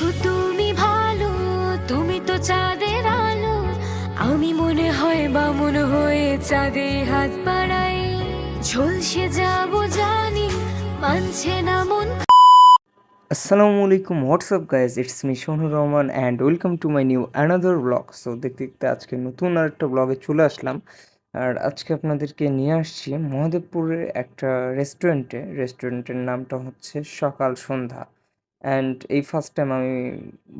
শুধু তুমি ভালো, তুমি তো চাঁদের আলো। আমি মনে হয় বামন হয়ে চাঁদে হাত বাড়াই। ঝলসে যাব জানি, মানছে না মন। আসসালামু আলাইকুম WhatsApp guys it's me Sonur Rahman and welcome to my new another blog so দেখতে দেখতে আজকে নতুন আর একটা ব্লগে চলে আসলাম। আর আজকে আপনাদেরকে নিয়ে আসছি মহাদেবপুরের একটা রেস্টুরেন্টে রেস্টুরেন্টের নামটা হচ্ছে সকাল সন্ধ্যা। অ্যান্ড এই ফার্স্ট টাইম আমি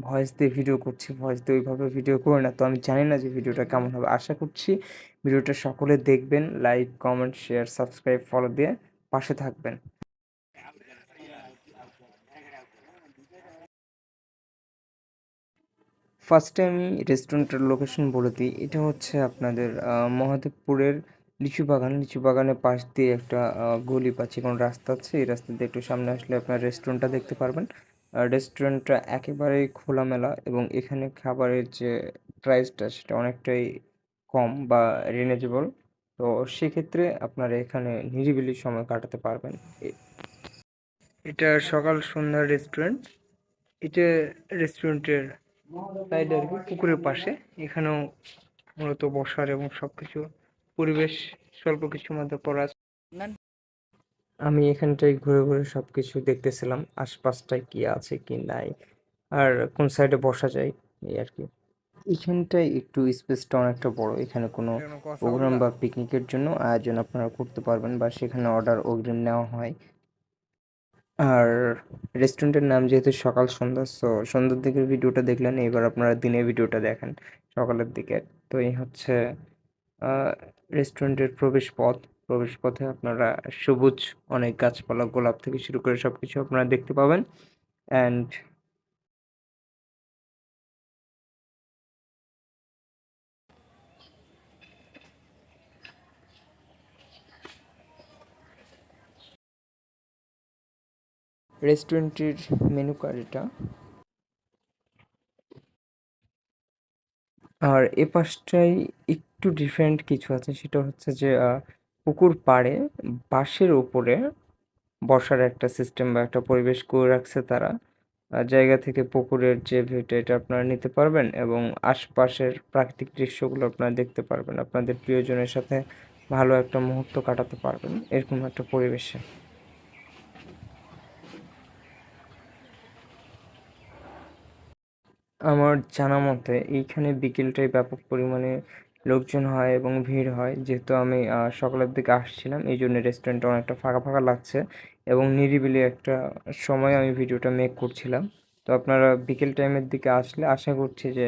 ভয়েস দিয়ে ভিডিও করছি ভয়েস দিয়ে ওইভাবে ভিডিও করি না। তো আমি জানি না যে ভিডিওটা কেমন হবে। আশা করছি ভিডিওটা সকলে দেখবেন like comment share subscribe follow দিয়ে পাশে থাকবেন। ফার্স্টে আমি রেস্টুরেন্টের লোকেশন বলে দিই। এটা হচ্ছে আপনাদের মহাদেবপুরের লিচু বাগান, লিচু বাগানের পাশ দিয়ে একটা গলি পাচ্ছি কোনো রাস্তা আছে, এই রাস্তা দিয়ে একটু সামনে আসলে আপনার রেস্টুরেন্টটা দেখতে পারবেন। রেস্টুরেন্টটা একেবারেই খোলামেলা এবং এখানে খাবারের যে প্রাইসটা সেটা অনেকটাই কম বা রিনেজেবল তো সেক্ষেত্রে আপনারা এখানে নিরিবিলি সময় কাটাতে পারবেন। এটা সকাল সন্ধ্যার রেস্টুরেন্ট এটা রেস্টুরেন্টের সাইডে আর পুকুরের পাশে। এখানেও মূলত বসার এবং সবকিছু পরিবেশ স্বল্প কিছুর মধ্যে পড়া আমি এখানটায় ঘুরে ঘুরে সবকিছু দেখতেছিলাম আশপাশটায় কি আছে কি নাই আর কোন সাইডে বসা যায় এই আর কি। এখানটায় একটু স্পেসটা অনেকটা বড় এখানে কোনো প্রোগ্রাম বা পিকনিকের জন্য আয়োজন আপনারা করতে পারবেন বা সেখানে অর্ডার অগ্রিম নেওয়া হয়। আর রেস্টুরেন্টের নাম যেহেতু সকাল সন্ধ্যা সো সন্ধ্যার দিকের ভিডিওটা দেখলেন এবার আপনারা দিনের ভিডিওটা দেখেন সকালের দিকে। তো এই হচ্ছে রেস্টুরেন্টের প্রবেশ পথ প্রবেশ পথে আপনারা সবুজ, অনেক গাছপালা, গোলাপ থেকে শুরু করে সব কিছু আপনারা দেখতে পাবেন। অ্যান্ড রেস্টুরেন্টের মেনু কার্ড এটা। আর এ পাশটায় একটু ডিফারেন্ট কিছু আছে। সেটা হচ্ছে যে পুকুর পাড়ে, বাঁশের উপরে বসার একটা সিস্টেম বা একটা পরিবেশ করে রাখছে তারা। জায়গা থেকে পুকুরের যে ভিউটা এটা আপনারা নিতে পারবেন এবং আশপাশের প্রাকৃতিক দৃশ্যগুলো আপনারা দেখতে পারবেন। আপনাদের প্রিয়জনের সাথে ভালো একটা মুহূর্ত কাটাতে পারবেন এরকম একটা পরিবেশে। আমার জানা মতে, এইখানে বিকেলটাই ব্যাপক পরিমাণে লোকজন হয় এবং ভিড় হয়। যেহেতু আমি সকালের দিকে আসছিলাম এই জন্য রেস্টুরেন্টটা অনেকটা ফাঁকা ফাঁকা লাগছে এবং নিরিবিলি একটা সময় আমি ভিডিওটা মেক করছিলাম। তো আপনারা বিকেল টাইমের দিকে আসলে আশা করছি যে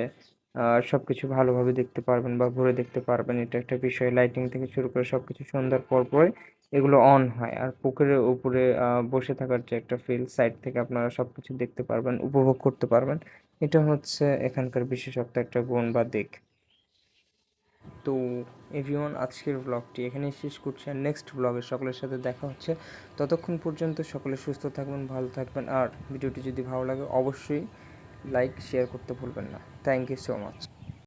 সব কিছু ভালোভাবে দেখতে পারবেন বা ঘুরে দেখতে পারবেন। এটা একটা বিষয় লাইটিং থেকে শুরু করে সব কিছু সন্ধ্যার পর পরে এগুলো অন হয়। আর পুকুরের উপরে বসে থাকার যে একটা ফিল সাইড থেকে আপনারা সব কিছু দেখতে পারবেন, উপভোগ করতে পারবেন। এটা হচ্ছে এখানকার বিশেষত্ব একটা গুণ বা দিক। তো এভরিওয়ান, আজকের ব্লগটি এখানেই শেষ করছি আর নেক্সট ব্লগে সকলের সাথে দেখা হচ্ছে। ততক্ষণ পর্যন্ত সকলে সুস্থ থাকবেন, ভালো থাকবেন আর ভিডিওটি যদি ভালো লাগে অবশ্যই লাইক শেয়ার করতে ভুলবেন না। Thank you so much